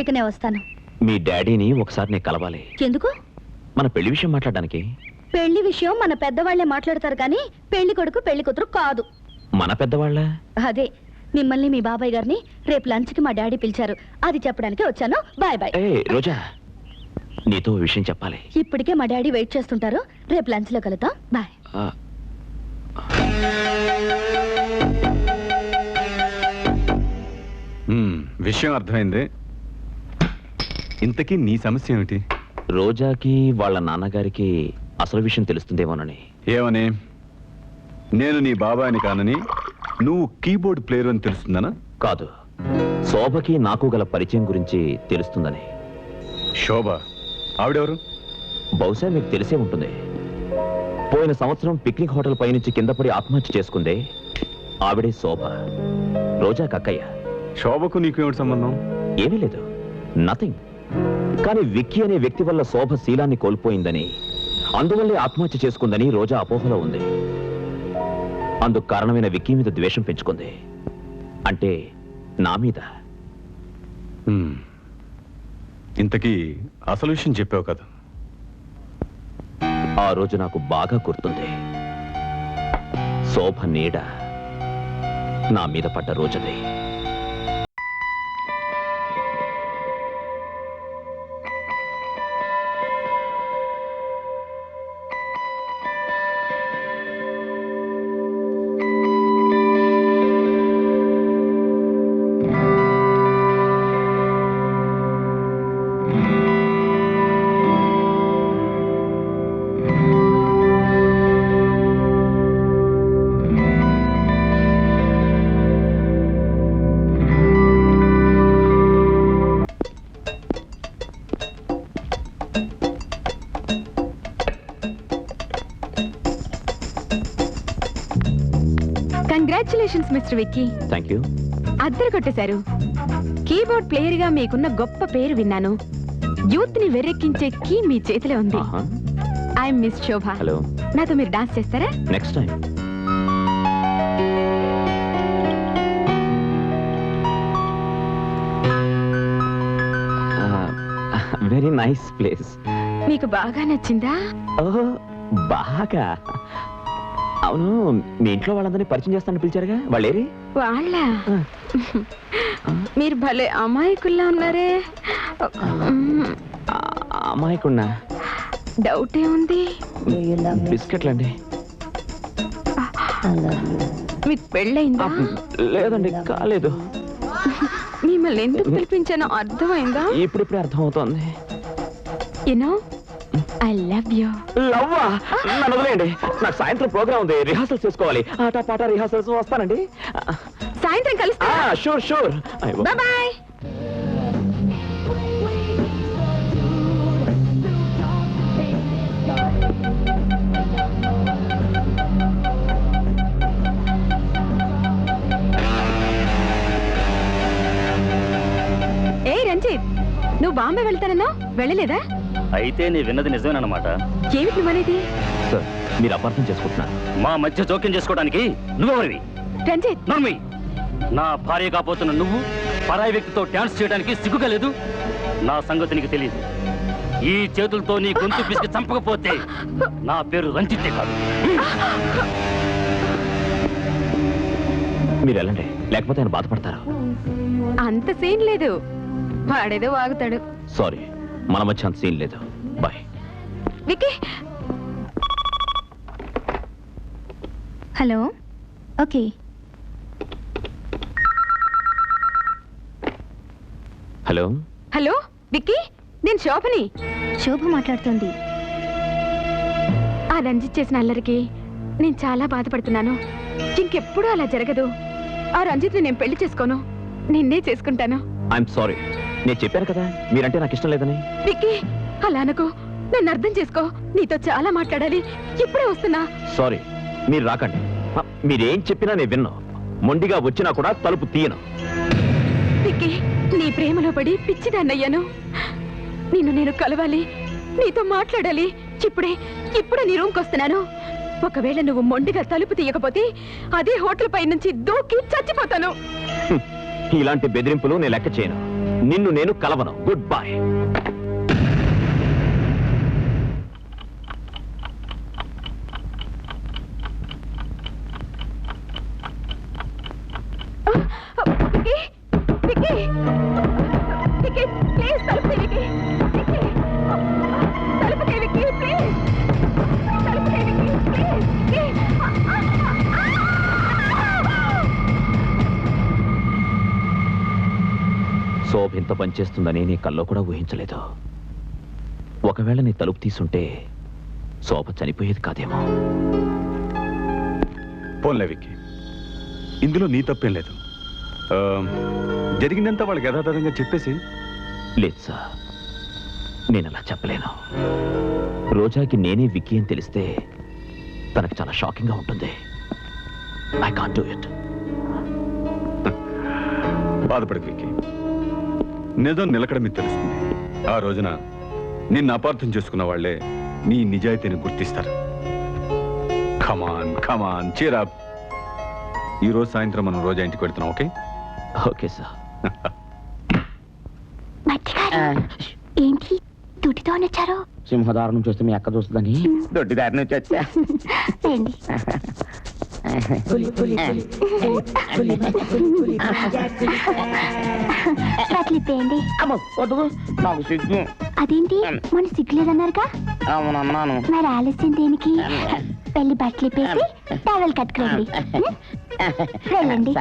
ఇకనే వస్తాను. మీ డాడీని ఒకసారి నేను కలవాలి. ఎందుకు? మన పెళ్ళి విషయం మాట్లాడడానికి. పెళ్ళి విషయం మన పెద్దవాళ్ళే మాట్లాడతారు కానీ పెళ్ళి కొడుకు పెళ్ళి కూతురు కాదు. మన పెద్దవాళ్ళ? అదే మిమ్మల్ని మీ బాబాయ్ గారిని రేపు లంచ్కి మా డాడీ పిలిచారు. అది చెప్పడానికి వచ్చాను. Bye bye. ఏ రోజా నీతో ఓ విషయం చెప్పాలి. ఇప్పటికే మా డాడీ వెయిట్ చేస్తుంటారు. రేపు లంచ్లో కలుద్దాం. బాయ్. ఆ, మ్మ్, విషయం అర్థమైంది. ఇంతకీ నీ సమస్య ఏమిటి? రోజాకి వాళ్ళ నాన్నగారికి అసలు విషయం తెలుస్తుందేమోనని. ఏమని? నేను నీ బాబాయిని కానని నువ్వు కీబోర్డ్ ప్లేయర్ అని తెలుస్తుందనా? కాదు. శోభకి నాకు గల పరిచయం గురించి తెలుస్తుందని. శోభ ఆవిడెవరు? బహుశా మీకు తెలిసే ఉంటుంది. పోయిన సంవత్సరం పిక్నిక్ హోటల్ పైనుంచి కింద పడి ఆత్మహత్య చేసుకుందే ఆవిడే శోభ. రోజా కక్కయ్య శోభకు నీకు ఏమిటి సంబంధం? ఏమీ లేదు. నథింగ్ కానీ విక్కీ అనే వ్యక్తి వల్ల శోభ శీలాన్ని కోల్పోయిందని అందువల్లే ఆత్మహత్య చేసుకుందని రోజా అపోహలో ఉంది. అందుకు కారణమైన విక్కీ మీద ద్వేషం పెంచుకుంది. అంటే నా మీద. ఇంతకీ అసలు విషయం చెప్పావు కదా. ఆ రోజు నాకు బాగా గుర్తుంది. శోభ నీడ నా మీద పడ్డ రోజది. Congratulations mister Vicky thank you అద్దరు కొట్టేశారు. కీబోర్డ్ ప్లేయర్గా మీకున్న గొప్ప పేరు విన్నాను. యూత్ని వెర్రెక్కించే కీ మీ చేతిలో ఉంది. ఐఎమ్ మిస్ శోభ హలో నాతో మీరు డాన్స్ చేస్తారా? Next time very nice place మీకు బాగా నచ్చిందా? ఓహో బాగా. అవును మీ ఇంట్లో వాళ్ళందరినీ పరిచయం చేస్తానని పిలిచారుగా. వాళ్ళేరి? వాళ్ళ? మీరు భలే అమాయకుల్లా ఉన్నారే. అమాయకున్నా డౌట్ ఏముంది బిస్కెట్లండి. మీకు పెళ్ళయిందా? లేదండి కాలేదు. మిమ్మల్ని ఎందుకు పిలిపించానో అర్థమైందా? ఇప్పుడిప్పుడే అర్థమవుతోంది. యునో ఐ లవ్ యూ లవ్వా? నన్ను వదిలేయండి. నాకు సాయంత్రం ప్రోగ్రామ్ ఉంది. రిహార్సల్స్ చేసుకోవాలి. ఆట పాట రిహార్సల్స్ వస్తానండి. సాయంత్రం కలుస్తా షూర్ షూర్. బాయ్ నువ్వు బాంబే వెళ్తానన్నా? వెళ్ళలేదా? అయితే నీ విన్నది నిజమేనమాట ఏమిటి నువ్వనేది? సార్ మీరు అపార్థం చేసుకుంటున్నారు. మా మధ్య జోక్యం చేసుకోవడానికి నువ్వెవరివి? రంజిత్! నర్మి! నా భార్య కాబోతున్న నువ్వు పరాయి వ్యక్తితో డాన్స్ చేయడానికి సిగ్గుగా లేదు నా సంగతి నీకు తెలియదు ఈ చేతులతో నీ గొంతు పిసికి చంపకపోతే నా పేరు రంజితే కాదు. మీరు వెళ్ళండి. లేకపోతే ఆయన బాధపడతారు. అంత సీన్ లేదు. వాడేదో వాగుతాడు. సారీ మన మధ్య అంత సీన్ లేదు. Bye. Vicky! Hello okay. Hello? Hello Vicky నేను శోభని. శోభ మాట్లాడుతుంది. ఆ రంజిత్ చేసిన అల్లరికి నేను చాలా బాధపడుతున్నాను. ఇంకెప్పుడు అలా జరగదు. ఆ రంజిత్ని నేను పెళ్ళి చేసుకోను. నిన్నే చేసుకుంటాను. I'm sorry. నేను చెప్పాను కదా మీరంటే నాకు ఇష్టం లేదని. విక్కీ అలా అనుకో. నన్ను అర్థం చేసుకో. నీతో చాలా మాట్లాడాలి. ఇప్పుడే వస్తున్నా. సారీ మీరు రాకండి. మీరేం చెప్పినా నేను విన్నా. మొండిగా వచ్చినా కూడా తలుపు తీయను. విక్కీ నీ ప్రేమలో పడి పిచ్చిదాన్నయ్యాను. నిన్ను నేను కలవాలి. నీతో మాట్లాడాలి. ఇప్పుడే ఇప్పుడే నీ రూమ్కి వస్తున్నాను. ఒకవేళ నువ్వు మొండిగా తలుపు తీయకపోతే అదే హోటల్ పై నుంచి దూకి చచ్చిపోతాను. ఇలాంటి బెదిరింపులు నేను లెక్క చేయను. నిన్ను నేను కలవను. గుడ్ బై శోభ ఇంత పనిచేస్తుందని నీ కల్లో కూడా ఊహించలేదు. ఒకవేళ నీ తలుపు తీసుంటే శోభ చనిపోయేది కాదేమో. పోన్లే విక్కీ. ఇందులో నీ తప్పేం లేదు. ఆ, జరిగిందంతా వాళ్ళకి యథాతథంగా చెప్పేసి. లేదు సార్. నేను అలా చెప్పలేను. రోజాకి నేనే విక్కీ అని తెలిస్తే తనకు చాలా షాకింగ్గా ఉంటుంది. I can't do it. బాధపడకు విక్కీ. నిజం నిలకడ మీకు తెలుస్తుంది ఆ రోజున నిన్ను అపార్థం చేసుకున్న వాళ్ళే నీ నిజాయితీని గుర్తిస్తారు ఖమాన్ ఖమాన్ చీరాప్ ఈ రోజు సాయంత్రం మనం రోజా ఇంటికి వెళ్తున్నాం ఓకే ఓకే సార్ ఏంటి తుటితో వచ్చారు సింహదారుణం చూస్తే మీ అక్క చూస్తుందని దొడ్డి దారి నుంచి వచ్చా రండి అమ్మో వద్దు. నాకు సిగ్గు. అదేంటి? మన సిగ్గులేదన్నారుగా అవునన్నాను మరి ఆలస్యం దేనికి? వెళ్ళి బట్టలు ఇప్పేసి టవల్ కట్టుకోండి. వెళ్ళండి.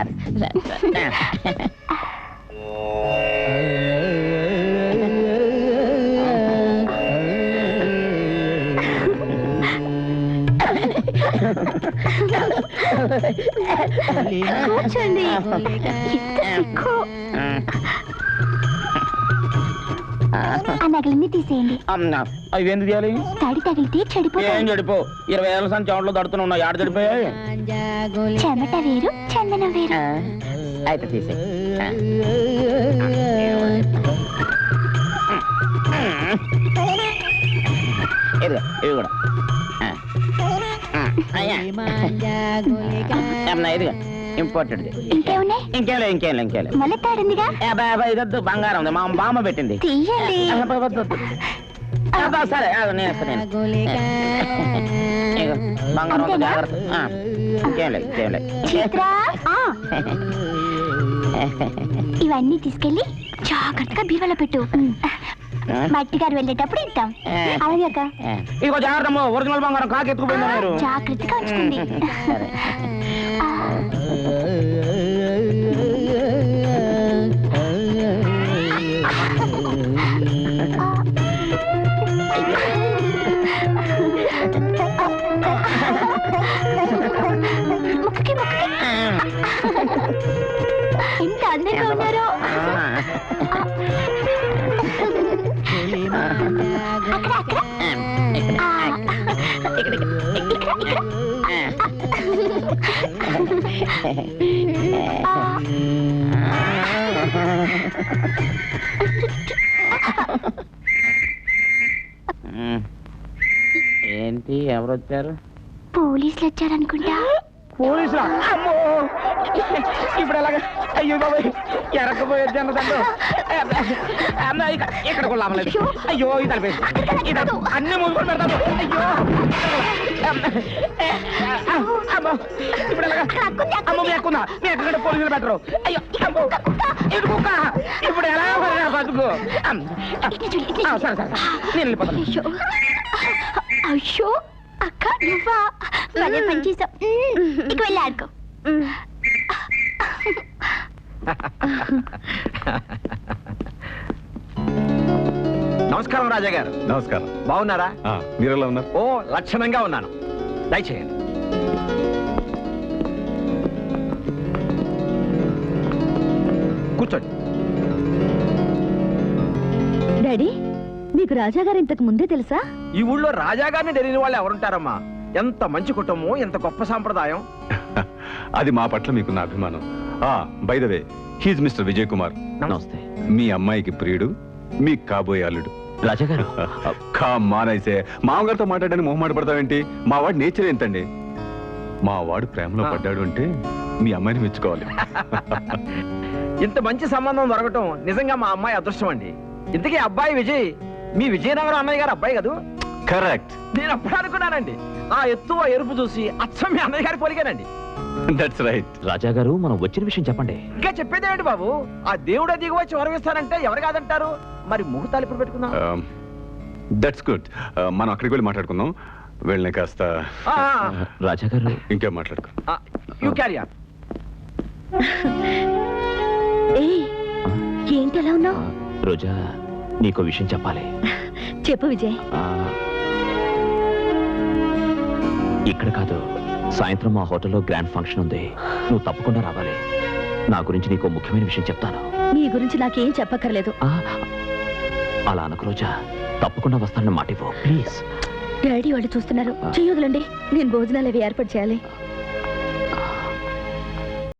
కూర్చోండి. ఆ నగలన్నీ తీసేయండి. అమ్మా, అవి ఎందుకు చేయాలి తడి తగిలితే ఏం చెడిపో? ఇరవై ఏళ్ళ సంచి చోట్ల దడుతున్నా ఆడ చెడిపోయాయి. చెమట వేరు చందనం వేరు. ఆ, అయితే తీసే ఇది ఇది కూడా. అయ్యా. ఇదిగో. ఇంపార్టెంట్ ఇంకేమున్నాయి? ఇంకేం లేదు ఇంకేం లేదు ఇంకేం లేదు మళ్ళీ తాడిందిగా ఇదొద్దు బంగారం ఉంది మా బామ్మ పెట్టింది. తీయండి. వద్దు, వద్దు. సరే ఆ, నేను ఇస్తాను నేను ఇదిగో, బంగారం ఉంది అంతేనా? జాగ్రత్త. ఆ, ఇంకేం లేదు ఇంకేం లేదు చిత్ర ఆ, ఇవన్నీ తీసుకెళ్ళి జాగ్రత్తగా బీరువాలో పెట్టు. మట్టి గారు వెళ్ళేటప్పుడు ఇద్దాం. అలాగే అక్క. ఇదిగో జాగ్రత్త అమ్మో, ఒరిజినల్ బంగారం కాకి ఎత్తుకుపోయింది మీరు. జాగ్రత్తగా ఉంచుకోండి. ఆ, అందంగా ఉన్నారో. ఏంటి ఎవరు వచ్చారు పోలీసులు వచ్చారనుకుంటా పోలీసులా అమ్మో! ఇప్పుడు ఎలాగ అయ్యో బాబాయ్! ఎరకపోయి వచ్చాను తండ్రి అమ్మ ఇక- ఇక్కడ కూడా లాభలేదు అయ్యో! ఇది తలపేసి ఇది అన్ని మూసుకొని పెడతాను అయ్యో! అమ్మ. ఇప్పుడు ఎలాగ అమ్మ మీ ఎక్కుందా మీ ఎక్కడ పోలీసులు పెట్టరు. అయ్యో! అమ్మో! ఇటు కుక్క. ఇప్పుడు ఎలా బతుకు? సరే సరే. నేను వెళ్ళిపోతాను. అయ్యో! అక్క నువ్వా? భలే పని చేసావు ఇక వెళ్ళి ఆడుకో. నమస్కారం రాజా గారు నమస్కారం. బాగున్నారా? ఆ, మీరెలా ఉన్నారు? ఓ లక్షణంగా ఉన్నాను. దయచేయండి. కూర్చోండి. మీకు రాజా గారు ఇంతకు ముందే తెలుసా? ఈ ఊళ్ళో రాజాగారిని తెలియని వాళ్ళు ఎవరుంటారమ్మా? ఎంత మంచి కుటుంబం ఎంత గొప్ప సాంప్రదాయం. అది మా పట్ల మీకున్న అభిమానం. ఆ by the way he's mister Vijay Kumar నమస్తే. మీ అమ్మాయికి ప్రియుడు మీ కాబోయే అల్లుడు. రాజా గారు కా మానైసే మామగారితో మాట్లాడడానికి మొహమాట పడతావేంటి మా వాడు నేచర్ ఎంతండి మా వాడు ప్రేమలో పడ్డాడు అంటే మీ అమ్మాయిని మెచ్చుకోవాలి. ఇంత మంచి సంబంధం దొరకటం నిజంగా మా అమ్మాయి అదృష్టం అండి. ఇంతకీ అబ్బాయి విజయ్ మీ విజయనగరం అన్నయ్య గారు అబ్బాయి కదూ? కరెక్ట్. నేను అప్పుడు అనుకున్నానండి. ఆ ఎత్తు ఆ ఎరుపు చూసి అచ్చం మీ అన్నయ్య గారి పోలిగానండి దట్స్ రైట్ రాజా గారు మనం వచ్చిన విషయం చెప్పండి. ఇంకా చెప్పేదేంటి బాబు? ఆ దేవుడే దిగి వచ్చి వరవిస్తానంటే ఎవరు కాదంటారు? మరి ముహూర్తాలు ఇప్పుడు పెట్టుకుందాం? దట్స్ గుడ్ మనం అక్కడికి వెళ్ళి మాట్లాడుకుందాం. వెళ్ళిన కాస్త రాజా గారు. ఇంకేం మాట్లాడుకో. యూ క్యారీ ఏంటి అలా ఉన్నావు? రోజా నీకో విషయం చెప్పాలి. చెప్పు విజయ్. ఇక్కడ కాదు సాయంత్రం మా హోటల్లో గ్రాండ్ ఫంక్షన్ ఉంది. నువ్వు తప్పకుండా రావాలి. నా గురించి నీకు ముఖ్యమైన విషయం చెప్తాను. నీ గురించి నాకేం చెప్పక్కర్లేదు. అలా అనకు రోజా తప్పకుండా వస్తానని మాట ఇవ్వు. ప్లీజ్. డాడీ వాళ్ళు చూస్తున్నారు. చెయ్యొదలండి. నేను భోజనాలు అవి ఏర్పాటు చేయాలి.